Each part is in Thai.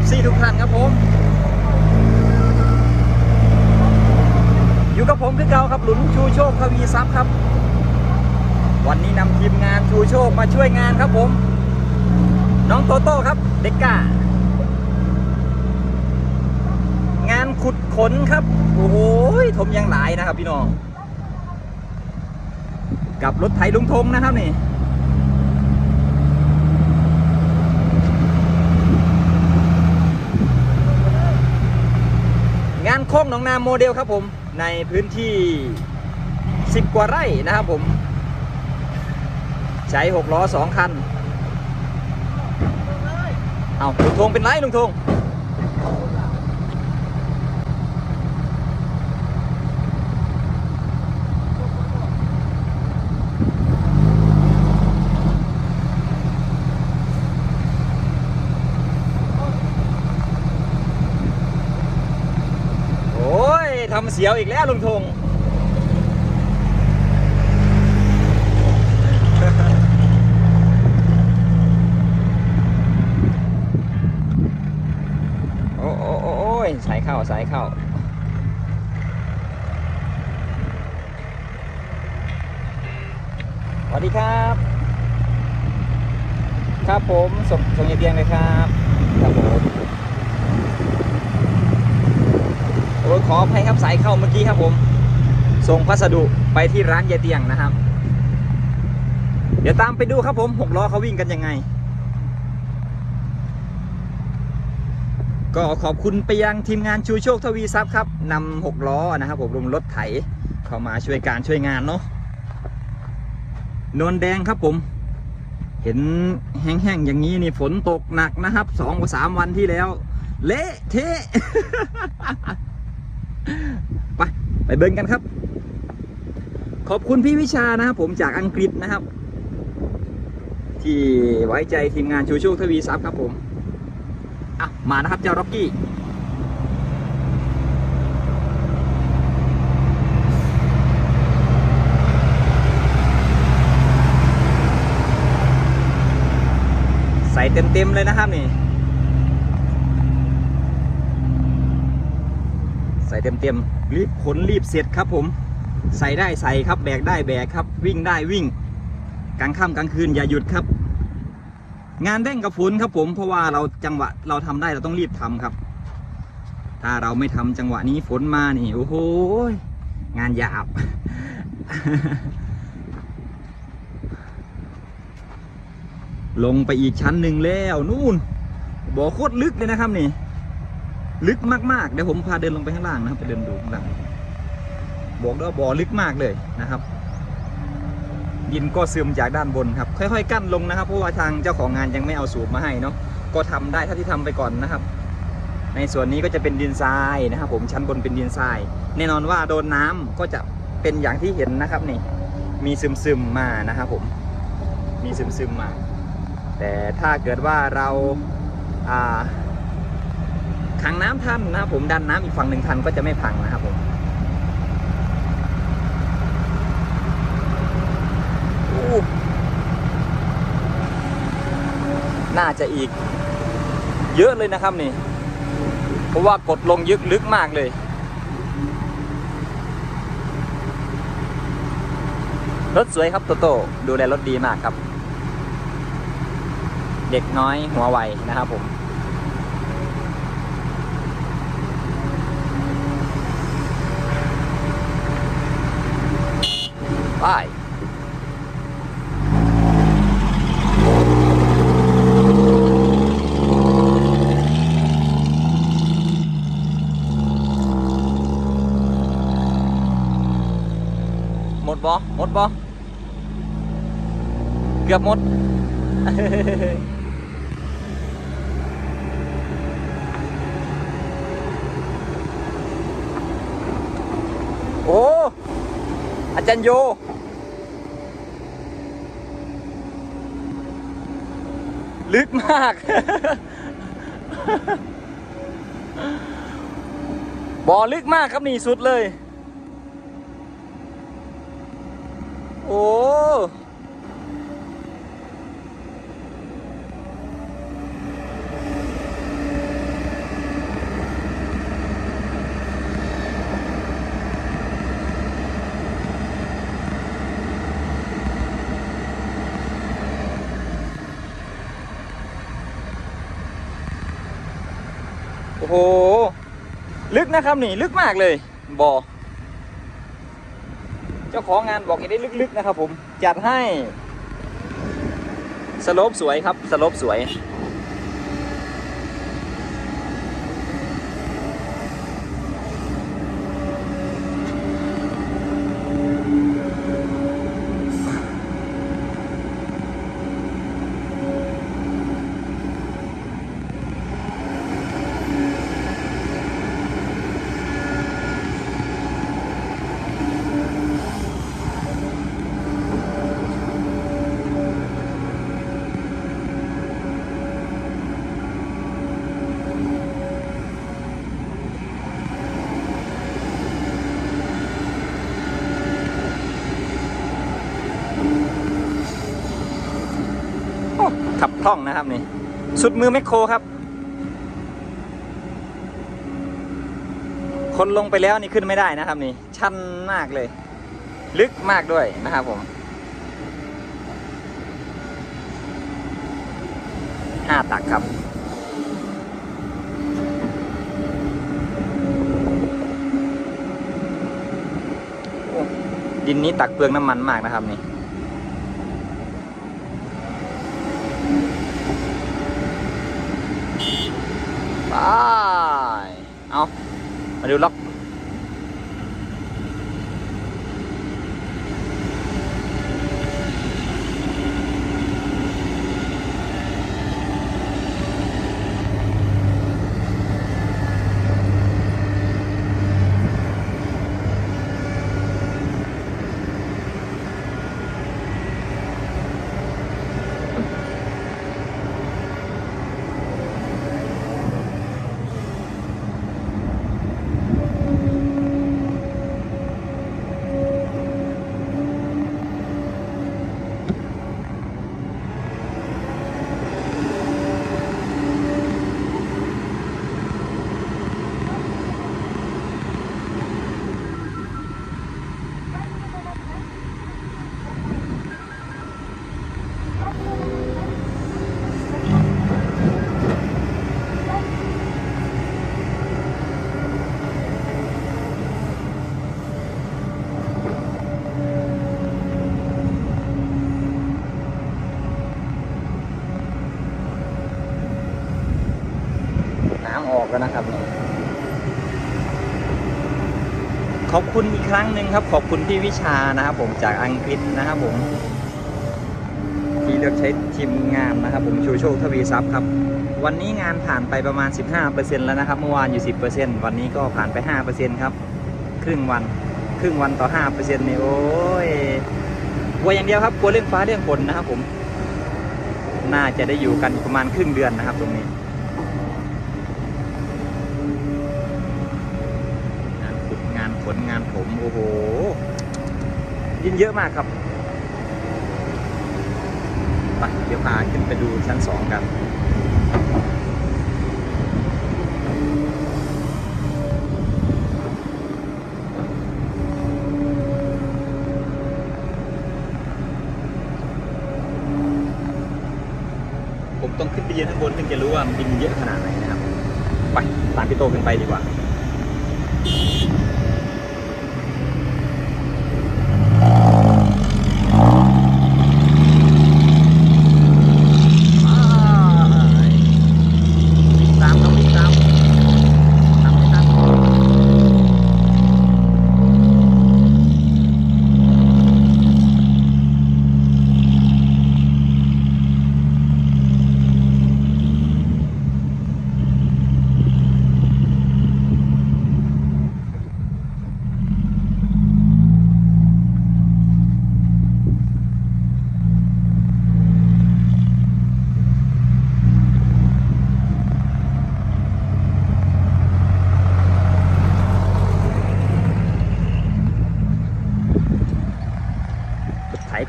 FC ทุกท่านครับผม อยู่กับผมคือเก่าครับหลุนชูโชคทวีทรัพย์ครับ วันนี้นำทีมงานชูโชคมาช่วยงานครับผม น้องโตโต้ครับ เด็กก้างานขุดขนครับ โอ้โหทมยังหลายนะครับพี่น้อง กับรถไถลุงทงนะครับนี่ งานโค้งหนองนาโมเดลครับผมในพื้นที่ 10 กว่าไร่นะครับผม ใช้ 6 ล้อ 2 คัน เอาลุงทงเป็นไรลุงทง โอ้ยทำ เสียวอีกแล้วลุงทงโอ้โอ้โอ้ยสายเข้าสายเข้าสวัสดีครับ ครับผมส่งส่งยายเตียงเลยครับ ครับผม โอ้ขออภัยครับสายเข้าเมื่อกี้ครับผม ส่งพัสดุไปที่ร้านยายเตียงนะครับ เดี๋ยวตามไปดูครับผมหกล้อเขาวิ่งกันยังไง ก็ขอบคุณไปยังทีมงานชูโชคทวีทรัพย์ครับนำหกล้อนะครับผมรวมรถไถเข้ามาช่วยการช่วยงานเนาะนนแดงครับผม เห็นแห้งๆอย่างนี้นี่ฝนตกหนักนะครับสองสามวันที่แล้ว เละเทะ ไปไปเบิ่งกันครับ ขอบคุณพี่วิชานะครับผมจากอังกฤษนะครับ ที่ไว้ใจทีมงานชูชคทวีทรัพย์ครับผมอะมานะครับเจ้าร็อกกี้ใส่เต็มๆเลยนะครับนี่ ส่เต็มๆรีบขนรีบเสร็จครับผมใส่ได้ใส่ครับ แบกได้แบกครับ วิ่งได้วิ่ง กลางค่ำกลางคืนอย่าหยุดครับ งานเร่งกับฝนครับผม เพราะว่าเราจังหวะเราทำได้เราต้องรีบทำครับ ถ้าเราไม่ทำจังหวะนี้ฝนมานี่โอ้โหงานหยาบ ลงไปอีกชั้นหนึ่งแล้วนู่นบ่อโคตรลึกเลยนะครับนี่ ลึกมากๆ เดี๋ยวผมพาเดินลงไปข้างล่างนะครับไปเดินดูข้างล่างบอกด้วยว่าบ่อลึกมากเลยนะครับ ดินก็ซึมจากด้านบนครับ ค่อยๆ กั้นลงนะครับ เพราะว่าทางเจ้าของงานยังไม่เอาสูบมาให้เนาะก็ทำได้เท่าที่ทำไปก่อนนะครับ ในส่วนนี้ก็จะเป็นดินทรายนะครับผมชั้นบนเป็นดินทราย แน่นอนว่าโดนน้ำก็จะเป็นอย่างที่เห็นนะครับนี่ มีซึมๆมมานะครับผมมีซึมๆมา แต่ถ้าเกิดว่าเราอ่า ขังน้ำทันนะครับผมดันน้ำอีกฝั่งหนึ่งทันก็จะไม่พังนะครับผมน่าจะอีก เยอะเลยนะครับนี่ เพราะว่ากดลงยึกลึกมากเลย รถสวยครับโตโต้ดูแลรถดีมากครับ เด็กน้อยหัวไวนะครับผม ไปหมดบอหมดบอเกือบหมด โอ้ อาจารย์โย ลึกมาก บ่อลึกมากครับนี่สุดเลย โอ้ โอ้โห ลึกนะครับนี่ลึกมากเลยบ่อเจ้าของงานบอกให้ได้ลึกๆนะครับผม จัดให้สโลปสวยครับสโลปสวย ล่องนะครับนี่ สุดมือแมคโครครับ คนลงไปแล้วนี่ขึ้นไม่ได้นะครับนี่ ชันมากเลย ลึกมากด้วยนะครับผม ห้าตักครับดินนี้ตักเปลืองน้ำมันมากนะครับนี่ ไปเอามาดูล็อก ครั้งหนึ่งครับขอบคุณพี่วิชานะครับผมจากอังกฤษนะครับผมที่เลือกใช้ทีมงานนะครับผมชูโชคทวีทรัพย์ครับ วันนี้งานผ่านไปประมาณ 15%แล้วนะครับ เมื่อวานอยู่ 10%วันนี้ก็ผ่านไป 5%ครับ ครึ่งวัน ครึ่งวันต่อ 5%นี่โอ้ยกลัวอย่างเดียวครับกลัวเรื่องฟ้าเรื่องฝนนะครับผม น่าจะได้อยู่กันประมาณครึ่งเดือนนะครับตรงนี้ งานขุดงานขนงานถม โอ้โห ยินเยอะมากครับไปเดี๋ยวพาขึ้นไปดูชั้นสองกันผมต้องขึ้นไปยืนข้างบนถึงจะรู้ว่ามันดินเยอะขนาดไหนนะครับ ไปตามพี่โตขึ้นไปดีกว่า วิ่งตามครับวิ่งตามตามไม่ทัน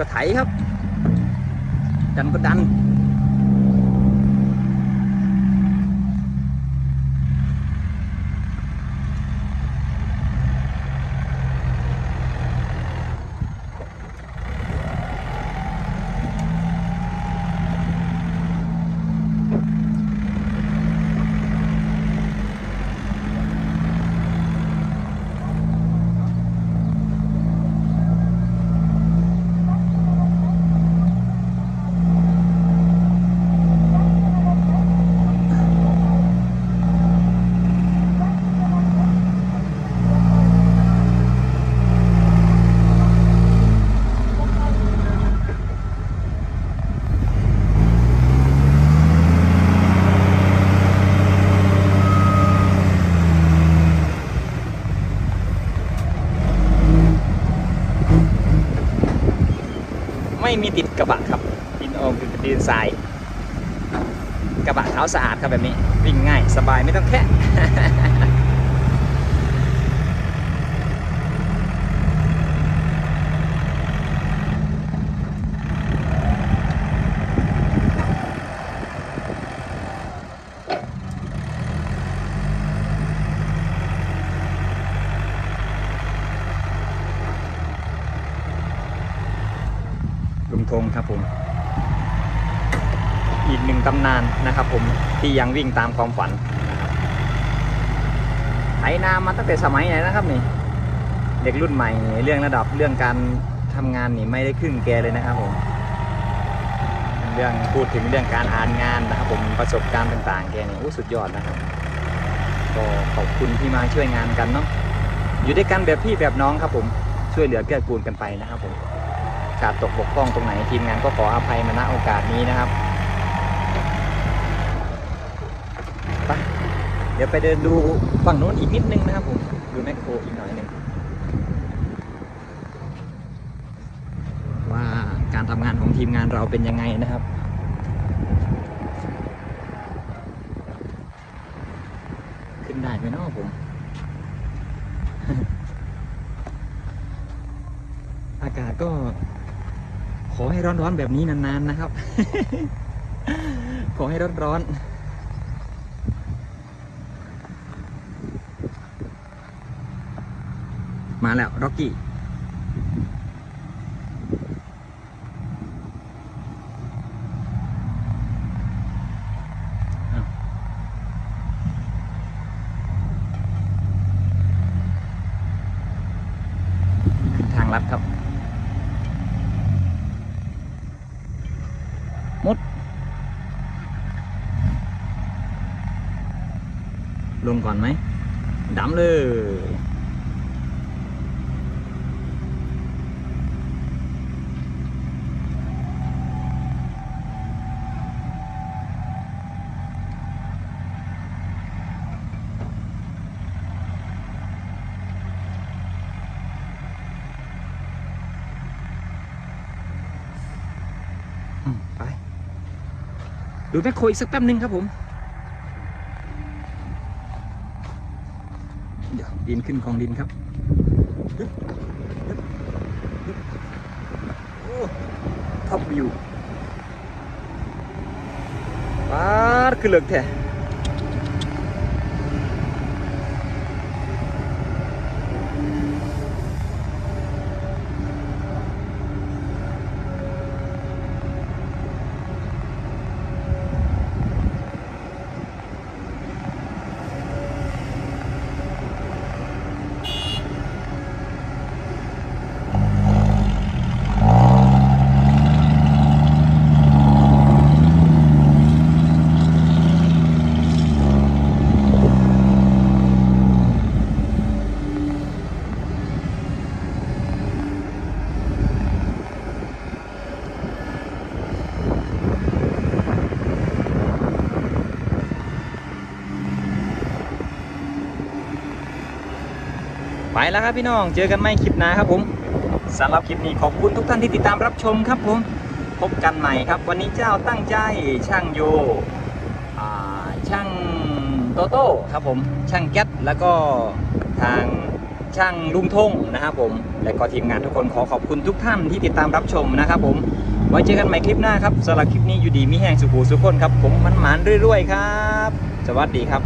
ก็ ไถก็ไถ ไม่มีติดกระบะครับดินโอมคือดินทราย กระบะขาสะอาดครับแบบนี้ วิ่งง่ายสบายไม่ต้องแค่ ลุงธงครับผม อีกหนึ่งตำ นะครับผมที่ยังวิ่งตามความฝันไถนามาตั้งแต่สมัยไหนนะครับนี่ เด็กรุ่นใหม่เรื่องระดับเรื่องการทำงานนี่ไม่ได้ครึ่งแกเลยนะครับผมเรื่องพูดถึงเรื่องการอ่านงานนะครับ ผมประสบการณ์ต่าง ๆ แกนี่อู้สุดยอดนะครับ ก็ขอบคุณที่มาช่วยงานกันเนาะอยู่ด้วยกันแบบพี่แบบน้องครับ ผมช่วยเหลือเกื้อกูลกันไปนะครับ ผมขาดตกบกพร่องตรงไหนทีมงานก็ขออภัยมาณโอกาสนี้นะครับไปเดี๋ยวไปเดินดูฝั่งโน้นอีกนิดนึงนะครับผม ดูแมคโครอีกหน่อยหนึ่งว่าการทำงานของทีมงานเราเป็นยังไงนะครับขึ้นได้ไหมเนาะผม อากาศก็ ขอให้ร้อนๆแบบนี้นานๆนะครับ ขอให้ร้อนๆ มาแล้วร็อกกี้ขึ้นทางลัดครับมุด ลงก่อนไหมดำเลย อืมไป ดู แมคโครอีกสักแป๊บนึงครับผม เดี๋ยวดินขึ้นกองดินครับท็อปวิวปาดคือเลือกแท้ แล้วครับพี่น้อง เจอกันใหม่คลิปหน้าครับผมสำหรับคลิปนี้ขอบคุณทุกท่านที่ติดตามรับชมครับผม พบกันใหม่ครับ วันนี้เจ้าตั้งใจช่างโยช่างโตโต้ครับผม ช่างแก๊สแล้วก็ทางช่างลุงทงนะครับผม และก็ทีมงานทุกคนขอขอบคุณทุกท่านที่ติดตามรับชมนะครับผมไว้เจอกันใหม่คลิปหน้าครับสำหรับคลิปนี้อยู่ดีมีแห่งสุขูสุขคนครับ ผมมันหมานเรื่อยๆครับ สวัสดีครับ